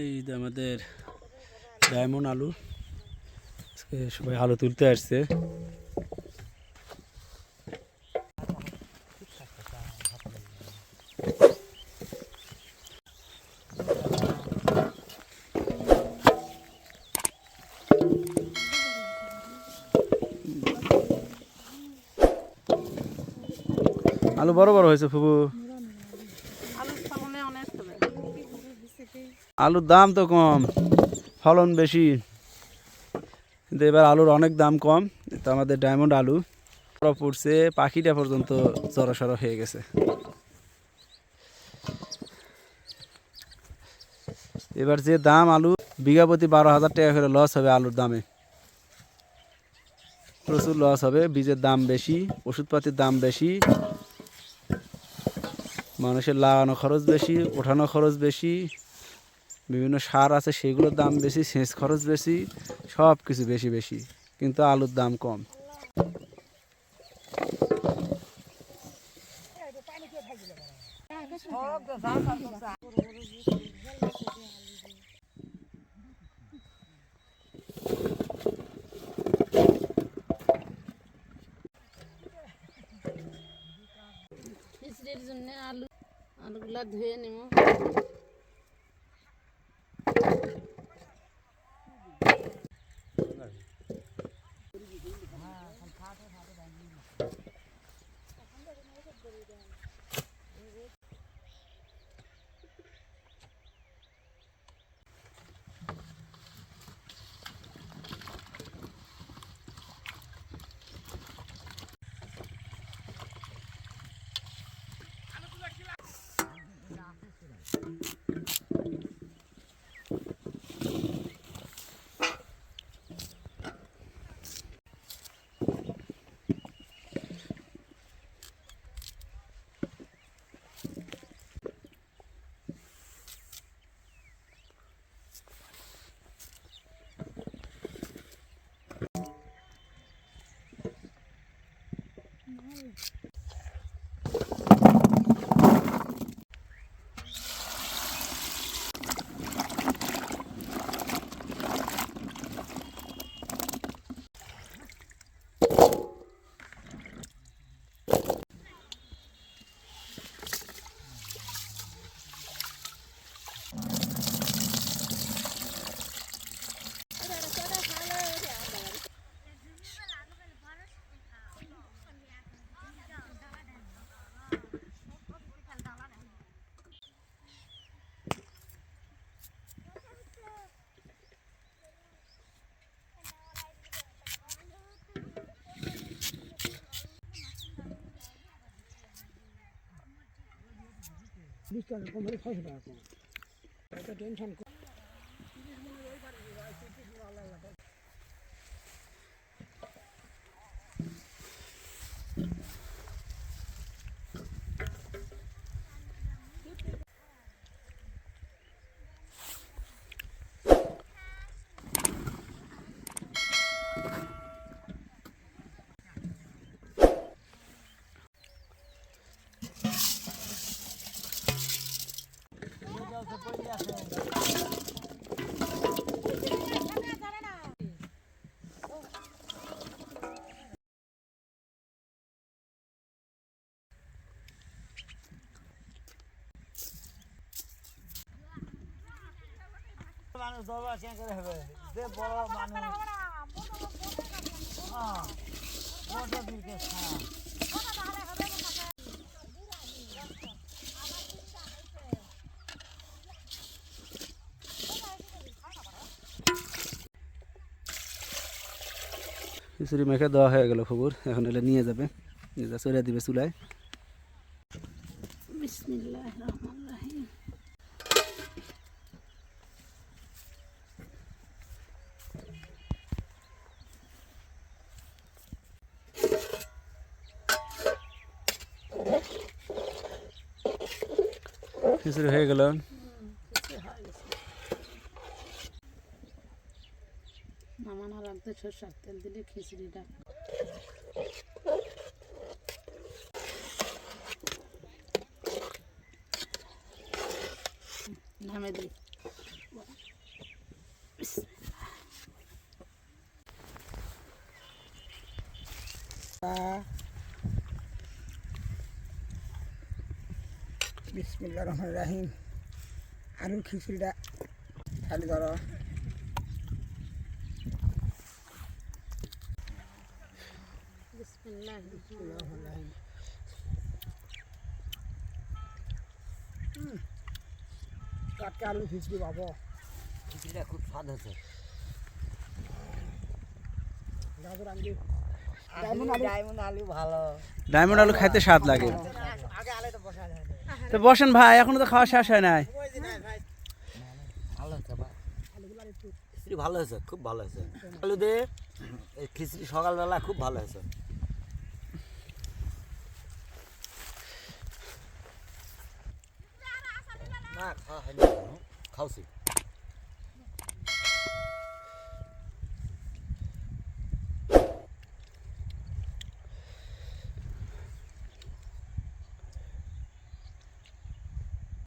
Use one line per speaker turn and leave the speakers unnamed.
এই আমাদের ডায়মন্ড আলু। সবাই আলু তুলতে আসছে। আলু বড় বড় হয়েছে ফুবু। আলুর দাম তো কম, ফলন বেশি। কিন্তু এবার আলুর অনেক দাম কম, তো আমাদের ডায়মন্ড আলু পড়ছে, পাখিটা পর্যন্ত জড়সড় হয়ে গেছে। এবার যে দাম আলু, বিঘা প্রতি বারো হাজার টাকা করে লস হবে আলুর দামে। প্রচুর লস হবে, বীজের দাম বেশি, ওষুধপাতির দাম বেশি। মানুষের লাগানো খরচ বেশি, ওঠানো খরচ বেশি, বিভিন্ন সার আছে সেগুলোর দাম বেশি, সেচ খরচ বেশি, সব কিছু বেশি বেশি, কিন্তু আলুর দাম কম
জন্য আলু আলুগুলা ধুয়ে নেব।
Thank you.
বিশ টাকা কম হলে ছয়শো টাকা কম। এটা টেনশন
মানুষ দরবার চেঞ্জ করে হবে যে বড় মানুষ হ্যাঁ বড় বিলকেস হ্যাঁ
খিচুড়ি মেখে দেওয়া হয়ে গেল ফুবুর এখন এলে নিয়ে যাবে নিয়ে যা চলে দিবে চুলায়
বিসমিল্লাহ রহমান রাহিম
খেসরি হয়ে গেল
মামানো লাগতো সরষার তেল দিলে খিচড়িটা নামে দিই Bye. বিসমিল্লা রহমান রাহিম। আলুর খিচুড়িটা খালি ধরো। বিসমিল্লাহ টাটকা আলুর খিচুড়ি পাবো।
খিচুড়িটা খুব স্বাদ আনবি ডায়মন্ড আলু। ডায়মন্ড আলু ভালো।
ডায়মন্ড আলু খাইতে স্বাদ লাগে
আগে আলে তো বসা যায়
তো বসেন ভাই, এখনও তো খাওয়া শেষ হয় নাই।
ভালো হয়েছে, খুব ভালো হয়েছে। আলু দে খিচুড়ি সকালবেলা খুব ভালো হয়েছে। না, খাওয়া হয়নি খাওয়াছি